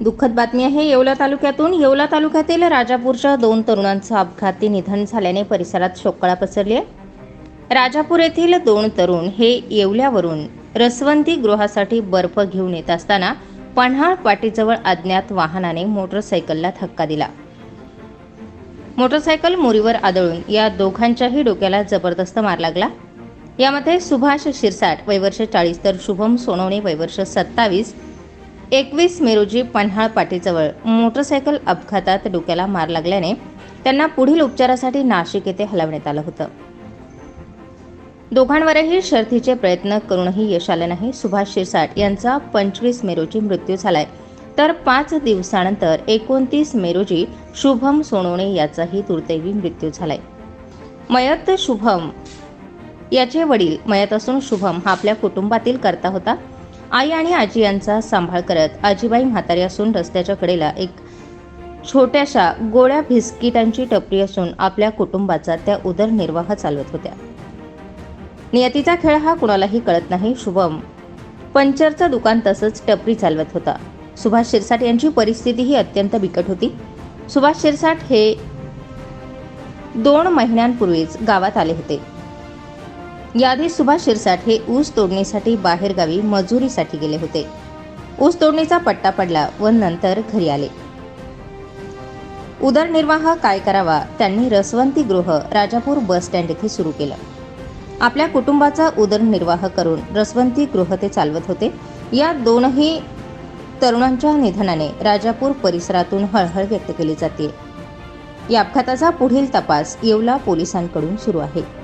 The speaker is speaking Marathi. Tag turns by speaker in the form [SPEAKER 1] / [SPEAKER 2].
[SPEAKER 1] दुःखद बातमी आहे येवला तालुक्यातून येवला तालुक्यातील राजापूरच्या दोन तरुणांचं अपघाती निधन झाल्याने परिसरात शोककळा पसरली आहे. राजापूर येथील दोन तरुण हे येवल्यावरून रसवंती गृहासाठी बर्फ घेऊन येत असताना पन्हाळ पाटीजवळ अज्ञात वाहनाने मोटरसायकलला धक्का दिला. मोटरसायकल मोरीवर आदळून या दोघांच्याही डोक्याला जबरदस्त मार लागला. यामध्ये सुभाष शिरसाट वैवर्ष चाळीस तर शुभम सोनवणे वैवर्ष सत्तावीस एकवीस मे रोजी पन्हाळ पाटीजवळ मोटरसायकल अपघातात डोक्याला मार लागल्याने त्यांना पुढील उपचारासाठी नाशिक येथे हलवण्यात आलं होतं. दोघांवरही शर्थीचे प्रयत्न करूनही यश आलं नाही. सुभाष शिरसाट यांचा पंचवीस मे रोजी मृत्यू झालाय. तर पाच दिवसानंतर एकोणतीस मे रोजी शुभम सोनवणे याचाही दुर्दैवी मृत्यू झालाय. मयत शुभम याचे वडील मयत असून शुभम हा आपल्या कुटुंबातील करता होता. आई आणि आजी यांचा सांभाळ करत आजीबाई म्हातारी असून रस्त्याच्या कडेला एक छोट्याशा गोळ्या बिस्किटांची टपरी असून आपल्या कुटुंबाचा त्या उदरनिर्वाह चालवत होत्या. नियतीचा खेळ हा कुणालाही कळत नाही. शुभम पंचरचं दुकान तसंच टपरी चालवत होता. सुभाष शिरसाट यांची परिस्थितीही अत्यंत बिकट होती. सुभाष शिरसाट हे दोन महिन्यांपूर्वीच गावात आले होते. याआधी सुभाष शिरसाट हे ऊस तोडणीसाठी बाहेरगावी मजुरीसाठी गेले होते. ऊस तोडणीचा पट्टा पडला व नंतर घरी आले. उदरनिर्वाह काय करावा त्यांनी रसवंती गृह राजापूर बस स्टँड येथे सुरू केलं. आपल्या कुटुंबाचा उदरनिर्वाह करून रसवंती गृह ते चालवत होते. या दोनही तरुणांच्या निधनाने राजापूर परिसरातून हळहळ व्यक्त केली जाते. या अपघाताचा पुढील तपास येवला पोलिसांकडून सुरू आहे.